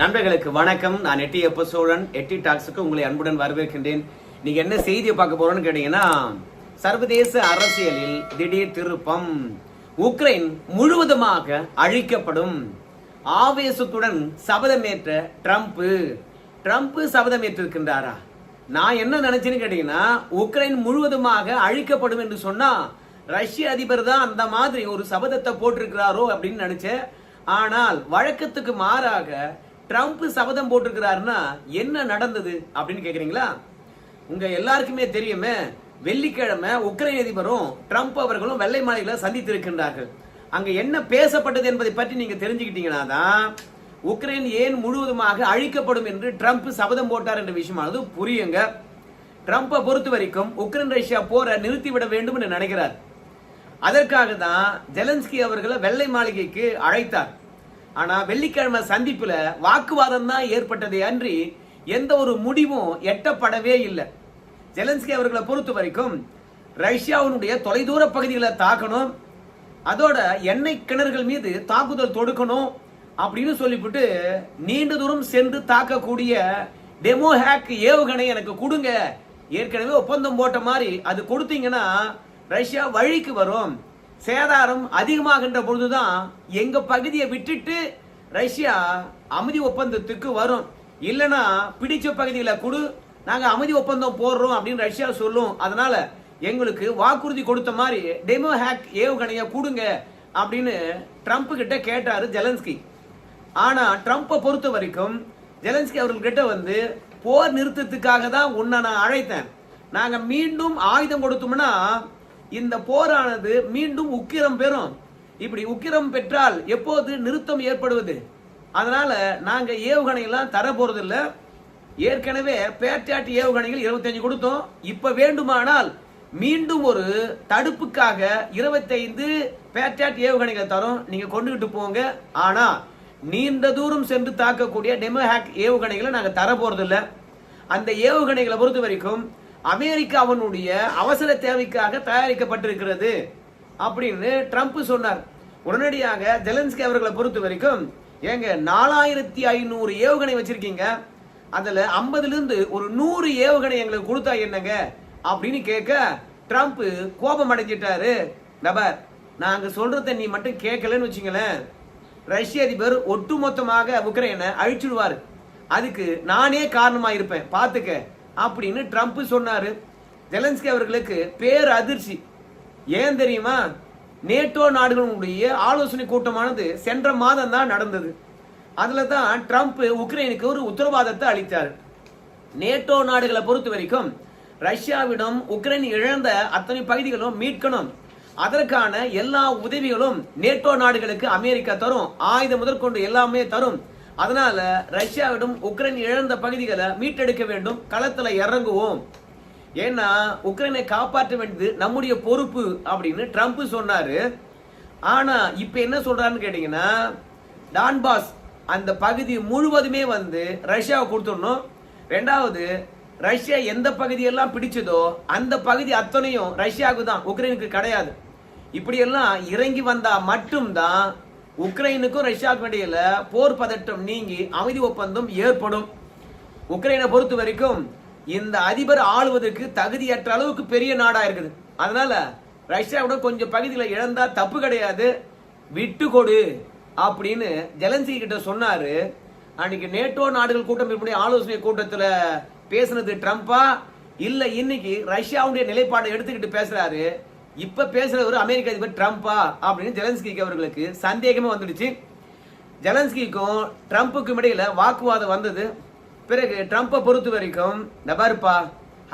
நண்பர்களுக்கு வணக்கம். நான் எட்டி எப்ப சோழன் எட்டி டாக்ஸுக்கு உங்களை அன்புடன் வரவேற்கின்றேன். நீங்கள் என்ன செய்தியை பார்க்க போறோம்னு கேட்டீங்கன்னா சர்வதேச அரசியலில் திடீர் திருப்பம். உக்ரைன் முழுவதுமாக அழிக்கப்படும். ஆவேசத்துடன் சபதமேற்ற ட்ரம்ப். ட்ரம்ப் சபதமேற்றிருக்கின்றாரா? நான் என்ன நினைச்சேன்னு கேட்டீங்கன்னா உக்ரைன் முழுவதுமாக அழிக்கப்படும் என்று சொன்னா ரஷ்ய அதிபர் தான் அந்த மாதிரி ஒரு சபதத்தை போட்டிருக்கிறாரோ அப்படின்னு நினைச்சேன். ஆனால் வழக்கத்துக்கு மாறாக ட்ரம்ப் சபதம் போட்டிருக்கிறாருன்னா என்ன நடந்தது அப்படின்னு கேக்குறீங்களா? உங்க எல்லாருக்குமே தெரியுமே வெள்ளிக்கிழமை உக்ரைன் அதிபரும் ட்ரம்ப் அவர்களும் வெள்ளை மாளிகையில சந்தித்திருக்கின்றார்கள். அங்க என்ன பேசப்பட்டது என்பதை பற்றி நீங்க தெரிஞ்சுக்கிட்டீங்கன்னா தான் உக்ரைன் ஏன் முழுவதுமாக அழிக்கப்படும் என்று ட்ரம்ப் சபதம் போட்டார் என்ற விஷயமானது புரியுங்க. ட்ரம்ப்பை பொறுத்த வரைக்கும் உக்ரைன் ரஷ்யா போரை நிறுத்திவிட வேண்டும் என்று நினைக்கிறார். அதற்காக தான் ஜெலன்ஸ்கி அவர்களை வெள்ளை மாளிகைக்கு அழைத்தார். ஆனா வெள்ளிக்கிழமை சந்திப்புல வாக்குவாதம் தான் ஏற்பட்டதே அன்றி எந்த ஒரு முடிவும் எட்டப்படவே இல்லை. ஜெலன்ஸ்கி அவர்களை பொறுத்த வரைக்கும் ரஷ்யாவினுடைய தொலைதூர பகுதிகளை தாக்கணும் அதோட எண்ணெய் கிணறுகள் மீது தாக்குதல் தொடுக்கணும் அப்படின்னு சொல்லிவிட்டு நீண்ட தூரம் சென்று தாக்கக்கூடிய டெமோ ஹேக் ஏவுகணை எனக்கு கொடுங்க. ஏற்கனவே ஒப்பந்தம் போட்ட மாதிரி அது கொடுத்தீங்கன்னா ரஷ்யா வழிக்கு வரும். சேதாரம் அதிகமாகின்ற பொழுதுதான் எங்க பகுதியை விட்டுட்டு ரஷ்யா அமைதி ஒப்பந்தத்துக்கு வரும். இல்லனா பிடிச்ச பகுதிகளை கொடு நாங்க அமைதி ஒப்பந்தம் போடுறோம் அப்படின்னு ரஷ்யா சொல்லும். அதனால எங்களுக்கு வாக்குறுதி கொடுத்த மாதிரி டெமோ ஹேக் ஏவுகணைய கொடுங்க அப்படின்னு ட்ரம்ப் கிட்ட கேட்டாரு ஜெலன்ஸ்கி. ஆனா ட்ரம்ப்பை பொறுத்த வரைக்கும் ஜெலன்ஸ்கி அவர்கள்கிட்ட வந்து போர் நிறுத்தத்துக்காக தான் உன்னை நான் அழைத்தேன். நாங்க மீண்டும் ஆயுதம் கொடுத்தோம்னா இந்த போரானது மீண்டும் உக்கிரம் பெறும். இப்படி உக்கிரம் பெற்றால் எப்போது நிறுத்தம் ஏற்படுவது? அதனால நாங்க ஏவுகணை எல்லாம் தர போறதில்ல. ஏற்கனவே பேட்ரியாட் ஏவுகணைகள் 25 கொடுத்தோம். இப்ப வேண்டுமானால் மீண்டும் ஒரு தடுப்புக்காக 25 பேட்ரியாட் ஏவுகணைகள் தரும். நீங்க கொண்டுகிட்டு போங்க. ஆனா நீண்ட தூரம் சென்று தாக்கக்கூடிய டெமோ ஹேக் ஏவுகணைகளை நாங்க தர போறதில்ல. அந்த ஏவுகணைகளை பொறுத்த வரைக்கும் அமெரிக்காவினுடைய அவசர தேவைக்காக தயாரிக்கப்பட்டிருக்கிறது அப்படின்னு ட்ரம்ப் சொன்னார். உடனடியாக ஜெலன்ஸ்கி அவர்களை பொறுத்த வரைக்கும் ஏங்க நாலாயிரத்தி ஐநூறு ஏவுகணை வச்சிருக்கீங்க. அதுல ஐம்பதுல இருந்து ஒரு நூறு ஏவுகணை எங்களுக்கு கொடுத்தா என்னங்க? அப்படின்னு கேட்க ட்ரம்ப் கோபம் அடைஞ்சிட்டாரு. நபர் நாங்க சொல்றத நீ மட்டும் கேட்கலன்னு வச்சுங்களேன். ரஷ்ய அதிபர் ஒட்டுமொத்தமாக உக்ரைனை அழிச்சுடுவார். அதுக்கு நானே காரணமா இருப்பேன் பாத்துக்க அப்படின்னு ட்ரம்ப் சொன்னாரு. ஜெலன்ஸ்கி அவர்களுக்கு பேர் அதிர்ச்சி. ஏன் தெரியுமா? நேட்டோ நாடுகளுடைய ஆலோசனை கூட்டமானது சென்ற மாதம் தான் நடந்தது. அதுல தான் ட்ரம்ப் உக்ரைனுக்கு ஒரு உத்தரவாதத்தை அளித்தார். நேட்டோ நாடுகளை பொறுத்த வரைக்கும் ரஷ்யாவிடம் உக்ரைன் இழந்த அத்தனை பகுதிகளும் மீட்கணும். அதற்கான எல்லா உதவிகளும் நேட்டோ நாடுகளுக்கு அமெரிக்கா தரும். ஆயுதம் முதற்கொண்டு எல்லாமே தரும். அதனால ரஷ்யாவிடம் உக்ரைன் இழந்த பகுதிகளை மீட்டெடுக்க வேண்டும் களத்துல இறங்குவோம். ஏன்னா உக்ரைனை காப்பாற்ற வேண்டியது நம்முடைய பொறுப்பு அப்படின்னு ட்ரம்ப் சொன்னாரு. ஆனா இப்ப என்ன சொல்றாருன்னு கேட்டீங்கன்னா டான்பாஸ் அந்த பகுதி முழுவதுமே வந்து ரஷ்யாவை கொடுத்துடணும். ரெண்டாவது ரஷ்யா எந்த பகுதியெல்லாம் பிடிச்சதோ அந்த பகுதி அத்தனையும் ரஷ்யாவுக்கு தான் உக்ரைனுக்கு கிடையாது. இப்படியெல்லாம் இறங்கி வந்தா மட்டும்தான் உக்ரைனுக்கும் ரஷ்யாவுக்கும் இடையில போர் பதட்டம் நீங்கி அமைதி ஒப்பந்தம் ஏற்படும். உக்ரைனை பொறுத்த வரைக்கும் இந்த அதிபர் ஆளுவதற்கு தகுதியற்ற அளவுக்கு பெரிய நாடா இருக்குது. அதனால ரஷ்யாவோட கொஞ்சம் பகுதிகளை இழந்தா தப்பு கிடையாது. விட்டு கொடு அப்படின்னு ஜெலன்சி கிட்ட சொன்னாரு. அன்னைக்கு நேட்டோ நாடுகள் கூட்டம் இப்படி ஆலோசனை கூட்டத்துல பேசுனது ட்ரம்ப்பா. இல்ல இன்னைக்கு ரஷ்யாவுடைய நிலைப்பாடை எடுத்துக்கிட்டு பேசுறாரு. இப்ப பேசுறவர் அமெரிக்க அதிபர் ட்ரம்ப்பா அப்படின்னு ஜெலன்ஸ்கிக்கு அவர்களுக்கு சந்தேகமே வந்துடுச்சு. ஜெலன்ஸ்கிக்கும் ட்ரம்ப்புக்கும் இடையில வாக்குவாதம் வந்தது. பிறகு ட்ரம்ப்பை பொறுத்த வரைக்கும் நபர்ப்பா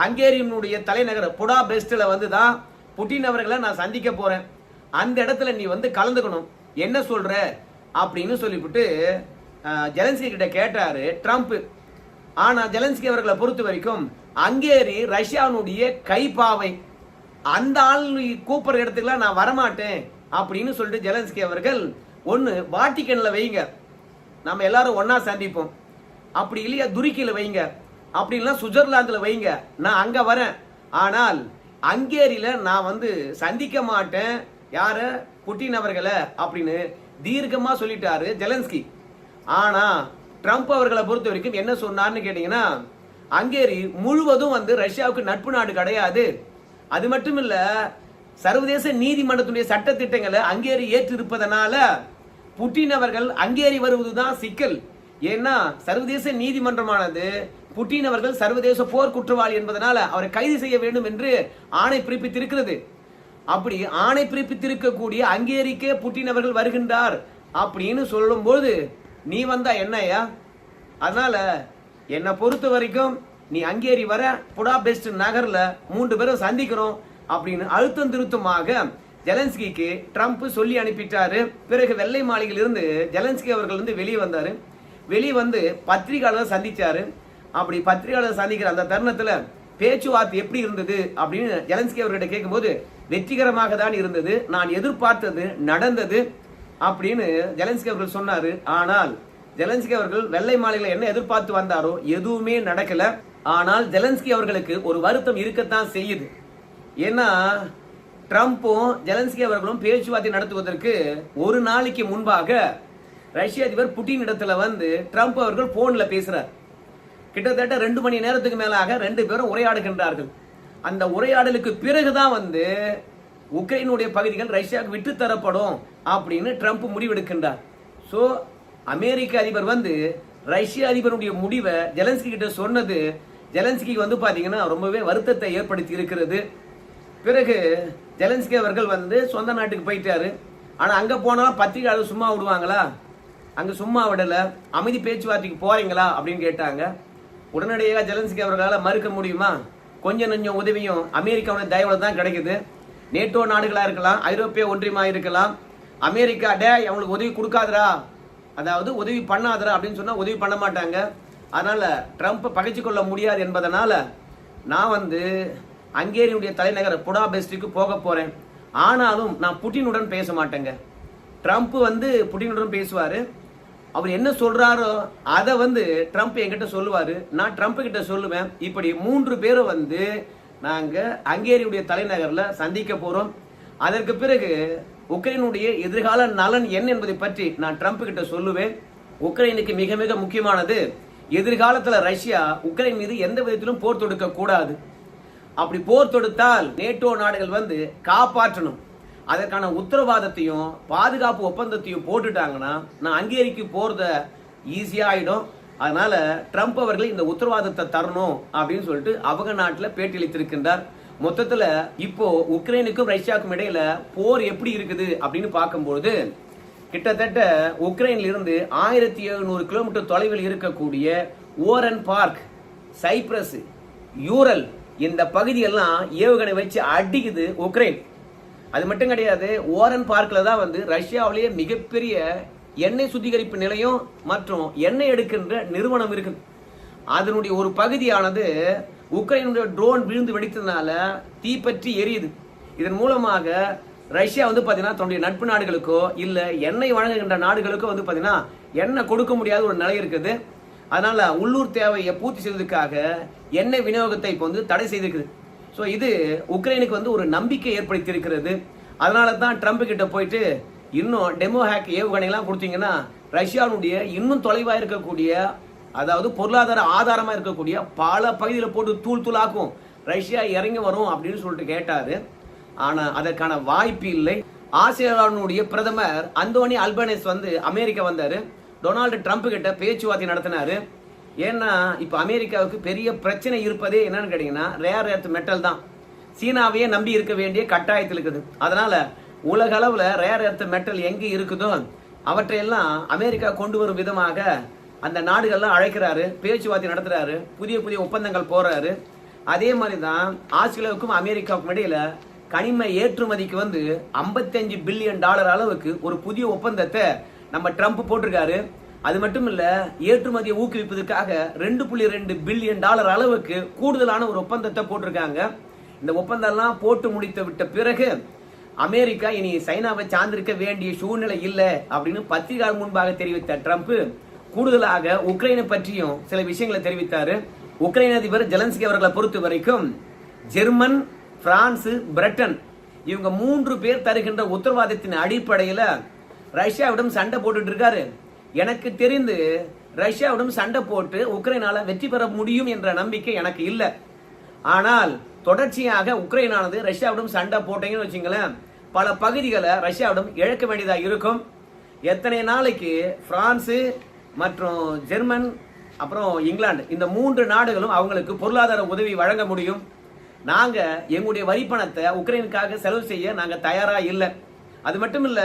ஹங்கேரியனுடைய தலைநகர் புடா பெஸ்டில் வந்து தான் புட்டின் அவர்களை நான் சந்திக்க போகிறேன் அந்த இடத்துல நீ வந்து கலந்துக்கணும். என்ன சொல்கிற அப்படின்னு சொல்லிவிட்டு ஜெலன்ஸ்கி கிட்ட கேட்டாரு ட்ரம்ப். ஆனால் ஜெலன்ஸ்கி அவர்களை பொறுத்த வரைக்கும் ஹங்கேரி ரஷ்யாவுடைய கைப்பாவை அந்த ஆள் கூப்பிட்ற இடத்துக்குலாம் நான் வரமாட்டேன் அப்படின்னு சொல்லிட்டு ஜெலன்ஸ்கி அவர்கள் ஒன்று வாட்டிக்கனில் வைங்க. நம்ம எல்லாரும் ஒன்றா சந்திப்போம். அப்படி இல்லையா துருக்கியில் வைங்க. அப்படி இல்லைன்னா சுவிட்சர்லாந்தில் வைங்க. நான் அங்கே வரேன். ஆனால் அங்கேரியில் நான் வந்து சந்திக்க மாட்டேன். யாரை? புட்டின் அவர்களை அப்படின்னு தீர்க்கமாக சொல்லிட்டாரு ஜெலன்ஸ்கி. ஆனால் ட்ரம்ப் அவர்களை பொறுத்த வரைக்கும் என்ன சொன்னார்னு கேட்டிங்கன்னா அங்கேரி முழுவதும் வந்து ரஷ்யாவுக்கு நட்பு நாடு கிடையாது. அது மட்டும் இல்ல சர்வதேச நீதிமன்றத்துடைய சட்ட திட்டங்களை அங்கேறி ஏற்று புட்டின் அவர்கள் ஹங்கேரி வருவதுதான் சிக்கல். ஏன்னா சர்வதேச நீதிமன்றமானது புட்டின் அவர்கள் சர்வதேச போர் குற்றவாளி என்பதனால அவரை கைது செய்ய வேண்டும் என்று ஆணை பிறப்பித்திருக்கிறது. அப்படி ஆணை பிறப்பித்திருக்கக்கூடிய அங்கேரிக்கே புட்டின் அவர்கள் வருகின்றார் அப்படின்னு சொல்லும்போது நீ வந்தா என்னையா அதனால என்னை பொறுத்த வரைக்கும் நீ ஹங்கேரி வர புடாபெஸ்ட் நகர்ல மூன்று பேரும் சந்திக்கிறோம் அப்படின்னு அழுத்தம் திருத்தமாக ஜெலன்ஸ்கிக்கு ட்ரம்ப் சொல்லி அனுப்பிட்டாரு. பிறகு வெள்ளை மாளிகையில் இருந்து ஜெலன்ஸ்கி அவர்கள் வந்து வெளியே வந்தாரு. வெளியே வந்து பத்திரிகையாளர் சந்திச்சாரு. அப்படி பத்திரிகையாளர் சந்திக்கிற அந்த தருணத்துல பேச்சுவார்த்தை எப்படி இருந்தது அப்படின்னு ஜெலன்ஸ்கி அவர்கிட்ட கேட்கும்போது வெற்றிகரமாக தான் இருந்தது. நான் எதிர்பார்த்தது நடந்தது அப்படின்னு ஜெலன்ஸ்கி அவர்கள் சொன்னாரு. ஆனால் ஜெலன்ஸ்கி அவர்கள் வெள்ளை மாளிகையில் என்ன எதிர்பார்த்து வந்தாரோ எதுவுமே நடக்கல. ஆனால் ஜெலன்ஸ்கி அவர்களுக்கு ஒரு வருத்தம் இருக்கத்தான் செய்யுது. ஏன்னா ட்ரம்ப்பும் ஜெலன்ஸ்கி அவர்களும் பேச்சுவார்த்தை நடத்துவதற்கு ஒரு நாளைக்கு முன்பாக ரஷ்ய அதிபர் புட்டின் இடத்துல வந்து ட்ரம்ப் அவர்கள் போன்ல பேசுறார். கிட்டத்தட்ட ரெண்டு மணி நேரத்துக்கு மேலாக ரெண்டு பேரும் உரையாடுகின்றார்கள். அந்த உரையாடலுக்கு பிறகுதான் வந்து உக்ரைனுடைய பகுதிகள் ரஷ்யாவுக்கு விட்டு தரப்படும் அப்படின்னு ட்ரம்ப் முடிவெடுக்கின்றார். ஸோ அமெரிக்க அதிபர் வந்து ரஷ்ய அதிபருடைய முடிவை ஜெலன்ஸ்கி கிட்ட சொன்னது ஜெலன்ஸ்கி வந்து பார்த்தீங்கன்னா ரொம்பவே வருத்தத்தை ஏற்படுத்தி இருக்கிறது. பிறகு ஜெலன்ஸ்கி அவர்கள் வந்து சொந்த நாட்டுக்கு போயிட்டாரு. ஆனால் அங்கே போனாலும் பத்திரிகையாளர் சும்மா விடுவாங்களா? அங்கே சும்மா விடலை. அமைதி பேச்சுவார்த்தைக்கு போறீங்களா? அப்படின்னு கேட்டாங்க. உடனடியாக ஜெலன்ஸ்கி அவர்களால் மறுக்க முடியுமா? கொஞ்சம் நஞ்சம் உதவியும் அமெரிக்காவுடைய தயவுல தான் கிடைக்குது. நேட்டோ நாடுகளாக இருக்கலாம் ஐரோப்பிய ஒன்றியமாக இருக்கலாம். அமெரிக்கா டே அவங்களுக்கு உதவி கொடுக்காதடா. அதாவது உதவி பண்ணாதடா அப்படின்னு சொன்னால் உதவி பண்ண மாட்டாங்க. அதனால் ட்ரம்ப்பை பகைச்சு கொள்ள முடியாது என்பதனால் நான் வந்து ஹங்கேரியுடைய தலைநகர் புடாபெஸ்டுக்கு போக போகிறேன் ஆனாலும் நான் புட்டினுடன் பேச மாட்டேங்க. ட்ரம்ப் வந்து புட்டினுடன் பேசுவார். அவர் என்ன சொல்கிறாரோ அதை வந்து ட்ரம்ப் என்கிட்ட சொல்லுவார். நான் ட்ரம்ப் கிட்ட சொல்லுவேன். இப்படி மூன்று பேரும் வந்து நாங்கள் ஹங்கேரியுடைய தலைநகரில் சந்திக்க போகிறோம் அதற்கு பிறகு உக்ரைனுடைய எதிர்கால நலன் என்ன என்பதை பற்றி நான் ட்ரம்ப் கிட்ட சொல்லுவேன். உக்ரைனுக்கு மிக மிக முக்கியமானது எதிர்காலத்தில் ரஷ்யா உக்ரைன் மீது எந்த விதத்திலும் போர் தொடுக்க கூடாது. அப்படி போர் தொடுத்தால் நேட்டோ நாடுகள் வந்து காப்பாற்றணும். அதற்கான உத்தரவாதத்தையும் பாதுகாப்பு ஒப்பந்தத்தையும் போட்டுட்டாங்கன்னா நான் அங்கேரிக்கு போகிறத ஈஸியாகிடும் அதனால ட்ரம்ப் அவர்கள் இந்த உத்தரவாதத்தை தரணும் அப்படின்னு சொல்லிட்டு அவங்க நாட்டில் பேட்டியளித்திருக்கின்றார். மொத்தத்தில் இப்போ உக்ரைனுக்கும் ரஷ்யாவுக்கும் இடையில போர் எப்படி இருக்குது அப்படின்னு பார்க்கும்போது கிட்டத்தட்ட உக்ரைன்ல இருந்து ஆயிரத்தி எழுநூறு கிலோமீட்டர் தொலைவில் இருக்கக்கூடிய ஓரன் பார்க் சைப்ரஸ் யூரல் இந்த பகுதியெல்லாம் ஏவுகணை வச்சு அடிக்குது உக்ரைன். அது மட்டும் கிடையாது ஓரன் பார்க்ல தான் வந்து ரஷ்யாவிலேயே மிகப்பெரிய எண்ணெய் சுத்திகரிப்பு நிலையம் மற்றும் எண்ணெய் எடுக்கின்ற நிறுவனம் இருக்குது. அதனுடைய ஒரு பகுதியானது உக்ரைனுடைய ட்ரோன் விழுந்து வெடித்ததுனால தீப்பற்றி எரியுது. இதன் மூலமாக ரஷ்யா வந்து பார்த்தீங்கன்னா தன்னுடைய நட்பு நாடுகளுக்கோ இல்லை எண்ணெய் வழங்குகின்ற நாடுகளுக்கோ வந்து பார்த்தீங்கன்னா எண்ணெய் கொடுக்க முடியாத ஒரு நிலை இருக்குது. அதனால உள்ளூர் தேவையை பூர்த்தி செய்வதற்காக எண்ணெய் விநியோகத்தை இப்போ வந்து தடை செய்திருக்குது. ஸோ இது உக்ரைனுக்கு வந்து ஒரு நம்பிக்கை ஏற்படுத்தி இருக்கிறது அதனால தான் ட்ரம்ப் கிட்ட போயிட்டு இன்னும் டெமோ ஹேக் ஏவுகணைலாம் கொடுத்தீங்கன்னா ரஷ்யாவுடைய இன்னும் தொலைவாக இருக்கக்கூடிய அதாவது பொருளாதார ஆதாரமாக இருக்கக்கூடிய பல பகுதியில் போட்டு தூள் தூளாக்கும். ரஷ்யா இறங்கி வரும் அப்படின்னு சொல்லிட்டு கேட்டார். ஆனா அதற்கான வாய்ப்பு இல்லை. ஆசியாவுடைய பிரதமர் அந்தோனி அல்பனேஸ் வந்து அமெரிக்கா வந்தாரு. டொனால்டு ட்ரம்ப் கிட்ட பேச்சுவார்த்தை நடத்தினாரு. ஏன்னா இப்போ அமெரிக்காவுக்கு பெரிய பிரச்சனை இருப்பதே என்னன்னு கேட்டீங்கன்னா ரேர் எர்த் மெட்டல் தான். சீனாவையே நம்பி இருக்க வேண்டிய கட்டாயத்தில் இருக்குது. அதனால உலக அளவில் ரேர் எர்த் மெட்டல் எங்கே இருக்குதோ அவற்றையெல்லாம் அமெரிக்கா கொண்டு வரும் விதமாக அந்த நாடுகள்லாம் அழைக்கிறாரு பேச்சுவார்த்தை நடத்துறாரு புதிய புதிய ஒப்பந்தங்கள் போறாரு அதே மாதிரி தான் ஆஸ்திரேலியாவுக்கும் அமெரிக்காவுக்கும் இடையில கனிம ஏற்றுமதிக்கு வந்து 55 பில்லியன் டாலர் அளவுக்கு ஒரு புதிய ஒப்பந்தத்தை நம்ம ட்ரம்ப் போட்டிருக்காரு. அது மட்டும் இல்ல ஏற்றுமதியை ஊக்குவிப்பதற்காக ரெண்டு புள்ளி ரெண்டு பில்லியன் டாலர் அளவுக்கு கூடுதலான ஒரு ஒப்பந்தத்தை போட்டிருக்காங்க. இந்த ஒப்பந்தம்லாம் போட்டு முடித்து விட்ட பிறகு அமெரிக்கா இனி சைனாவை சார்ந்திருக்க வேண்டிய சூழ்நிலை இல்லை அப்படின்னு பத்திரிகை முன்பாக தெரிவித்த ட்ரம்ப் கூடுதலாக உக்ரைனை பற்றியும் சில விஷயங்களை தெரிவித்தாரு. உக்ரைன் அதிபர் ஜெலன்ஸ்கி அவர்களை பொறுத்த வரைக்கும் ஜெர்மன் பிரான்ஸு பிரிட்டன். இவங்க மூன்று பேர் தருகின்ற உத்தரவாதத்தின் அடிப்படையில் ரஷ்யாவிடம் சண்டை போட்டுட்டு இருக்காரு. எனக்கு தெரிந்து ரஷ்யாவிடம் சண்டை போட்டு உக்ரைனால வெற்றி பெற முடியும் என்ற நம்பிக்கை எனக்கு இல்லை. ஆனால் தொடர்ச்சியாக உக்ரைனானது ரஷ்யாவிடம் சண்டை போட்டீங்கன்னு வச்சுங்களேன் பல பகுதிகளை ரஷ்யாவிடம் இழக்க வேண்டியதாக இருக்கும். எத்தனை நாளைக்கு பிரான்ஸு மற்றும் ஜெர்மன் அப்புறம் இங்கிலாந்து இந்த மூன்று நாடுகளும் அவங்களுக்கு பொருளாதார உதவி வழங்க முடியும். நாங்க எங்களுடைய வரி பணத்தை உக்ரைனுக்காக செலவு செய்ய நாங்க தயாரா இல்லை. அது மட்டும் இல்ல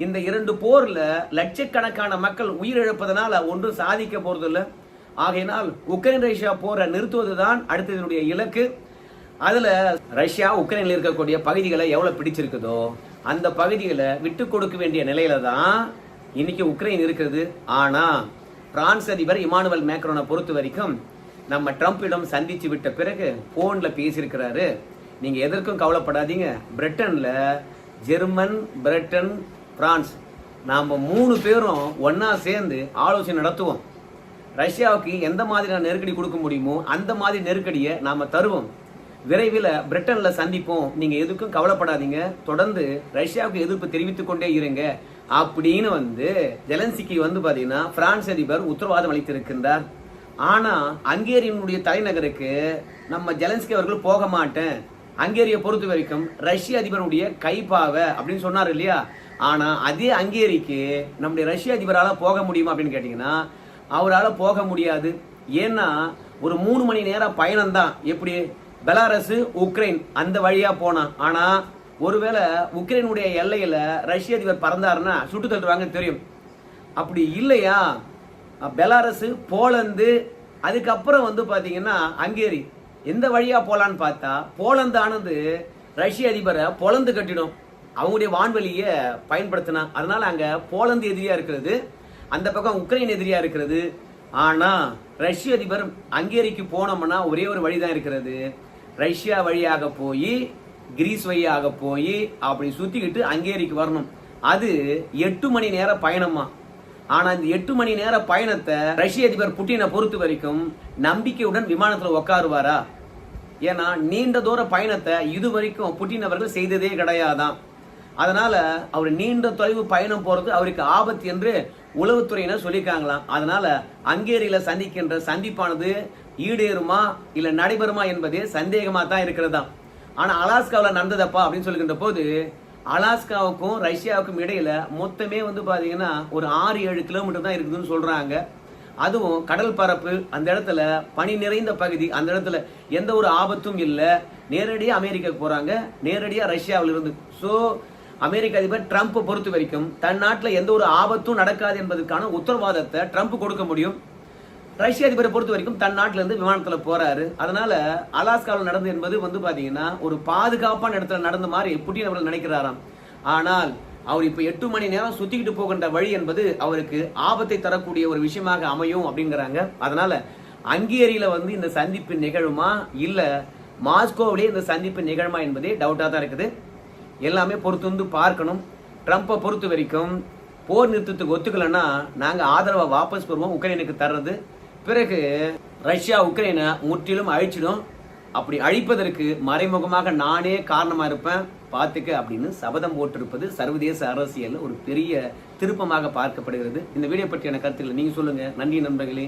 இந்த இரண்டு போர்ல லட்சக்கணக்கான மக்கள் உயிரிழப்பதனால ஒன்றும் சாதிக்க போறது இல்லை ஆகையினால் உக்ரைன் ரஷ்யா போரை நிறுத்துவதுதான் அடுத்ததனுடைய இலக்கு. அதுல ரஷ்யா உக்ரைனில் இருக்கக்கூடிய பகுதிகளை எவ்வளவு பிடிச்சிருக்குதோ அந்த பகுதிகளை விட்டு கொடுக்க வேண்டிய நிலையில தான் இன்னைக்கு உக்ரைன் இருக்குது ஆனா பிரான்ஸ் அதிபர் இமானுவல் மேக்ரோனை பொறுத்த வரைக்கும் நம்ம ட்ரம்ப்பிடம் சந்திச்சு விட்ட பிறகு போன்ல பேசியிருக்கிறாரு. நீங்க எதற்கும் கவலைப்படாதீங்க. பிரிட்டன்ல ஜெர்மன் பிரிட்டன் பிரான்ஸ். நாம் மூணு பேரும் ஒன்றா சேர்ந்து ஆலோசனை நடத்துவோம். ரஷ்யாவுக்கு எந்த மாதிரியான நெருக்கடி கொடுக்க முடியுமோ அந்த மாதிரி நெருக்கடியை நாம் தருவோம். விரைவில் பிரிட்டனில் சந்திப்போம். நீங்கள் எதுக்கும் கவலைப்படாதீங்க. தொடர்ந்து ரஷ்யாவுக்கு எதிர்ப்பு தெரிவித்து கொண்டே இருங்க. அப்படின்னு வந்து ஜெலன்சிக்கு வந்து பார்த்தீங்கன்னா பிரான்ஸ் அதிபர் உத்தரவாதம் அளித்திருக்கின்றார். ஆனா ஹங்கேரியனுடைய தலைநகருக்கு நம்ம ஜெலன்ஸ்கி அவர்கள் போக மாட்டேன். ஹங்கேரியை பொறுத்த வரைக்கும் ரஷ்ய அதிபருடைய கைப்பாவை அப்படின்னு சொன்னார் இல்லையா? ஆனா அதே ஹங்கேரிக்கு நம்முடைய ரஷ்ய அதிபரால போக முடியுமா அப்படின்னு கேட்டீங்கன்னா அவரால் போக முடியாது. ஏன்னா ஒரு மூணு மணி நேரம் பயணம் தான் எப்படி? பெலாரஸ் உக்ரைன் அந்த வழியா போனான் ஆனா ஒருவேளை உக்ரைனுடைய எல்லையில ரஷ்ய அதிபர் பறந்தாருன்னா சுட்டு தள்ளுவாங்கன்னு தெரியும். அப்படி இல்லையா? பெலாரஸு போலந்து அதுக்கப்புறம் வந்து பார்த்தீங்கன்னா ஹங்கேரி. எந்த வழியாக போகலான்னு பார்த்தா போலந்து ஆனது ரஷ்ய அதிபரை பொலந்து கட்டிடும். அவங்களுடைய வான்வெளியை பயன்படுத்தினா அதனால் அங்கே போலந்து எதிரியாக இருக்கிறது அந்த பக்கம் உக்ரைன் எதிரியாக இருக்கிறது. ஆனால் ரஷ்ய அதிபர் ஹங்கேரிக்கு போனோம்னா ஒரே ஒரு வழி தான் இருக்கிறது. ரஷ்யா வழியாக போய் கிரீஸ் வழியாக போய் அப்படி சுற்றிக்கிட்டு ஹங்கேரிக்கு வரணும். அது எட்டு மணி நேர பயணமா. ஆனா இந்த எட்டு மணி நேர பயணத்தை ரஷ்ய அதிபர் புட்டினை பொறுத்த வரைக்கும் நம்பிக்கையுடன் விமானத்துல உட்காருவாரா ஏன்னா நீண்ட தூர பயணத்தை இது வரைக்கும் புட்டின் அவர்கள் செய்ததே கிடையாதான். அதனால அவர் நீண்ட தொலைவு பயணம் போறது அவருக்கு ஆபத்து என்று உளவுத்துறையினர் சொல்லியிருக்காங்களாம். அதனால அங்கேரியில சந்திக்கின்ற சந்திப்பானது ஈடேறுமா இல்ல நடைபெறுமா என்பதே சந்தேகமா தான் இருக்கிறதா ஆனா அலாஸ்காவில் நடந்ததப்பா அப்படின்னு சொல்லுகின்ற போது அலாஸ்காவுக்கும் ரஷ்யாவுக்கும் இடையில மொத்தமே வந்து பாத்தீங்கன்னா ஒரு ஆறு ஏழு கிலோமீட்டர் தான் இருக்குதுன்னு சொல்றாங்க. அதுவும் கடல் பரப்பு அந்த இடத்துல பனி நிறைந்த பகுதி அந்த இடத்துல எந்த ஒரு ஆபத்தும் இல்லை. நேரடியாக அமெரிக்காவுக்கு போறாங்க. நேரடியாக ரஷ்யாவில் இருந்து. ஸோ அமெரிக்க அதிபர் ட்ரம்ப் பொறுத்த வரைக்கும் தன் நாட்டில் எந்த ஒரு ஆபத்தும் நடக்காது என்பதற்கான உத்தரவாதத்தை ட்ரம்ப் கொடுக்க முடியும். ரஷ்ய அதிபரை பொறுத்த வரைக்கும் தன் நாட்டிலேருந்து இருந்து போகிறாரு போறாரு. அதனால அலாஸ்காவில் நடந்து என்பது வந்து பார்த்தீங்கன்னா ஒரு பாதுகாப்பான இடத்துல நடந்த மாதிரி புட்டின் அவர்கள் நினைக்கிறாராம். ஆனால் அவர் இப்போ எட்டு மணி நேரம் சுற்றிக்கிட்டு போகின்ற வழி என்பது அவருக்கு ஆபத்தை தரக்கூடிய ஒரு விஷயமாக அமையும் அப்படிங்கிறாங்க. அதனால அங்கேரியில் வந்து இந்த சந்திப்பு நிகழுமா? இல்லை மாஸ்கோவிலே இந்த சந்திப்பு நிகழுமா என்பதே டவுட்டாக தான் இருக்குது. எல்லாமே பொறுத்து வந்து பார்க்கணும். ட்ரம்ப்பை பொறுத்த வரைக்கும் போர் நிறுத்தத்துக்கு ஒத்துக்கலைன்னா நாங்கள் ஆதரவை வாபஸ் பெறுவோம் உக்ரைனுக்கு தர்றது. பிறகு ரஷ்யா உக்ரைனை முற்றிலும் அழிச்சிடும். அப்படி அழிப்பதற்கு மறைமுகமாக நானே காரணமாக இருப்பேன். பார்த்துக்க அப்படின்னு சபதம் போட்டிருப்பது சர்வதேச அரசியல் ஒரு பெரிய திருப்பமாக பார்க்கப்படுகிறது. இந்த வீடியோ பற்றியான கருத்துக்களை நீங்கள் சொல்லுங்கள் நன்றி நண்பர்களே.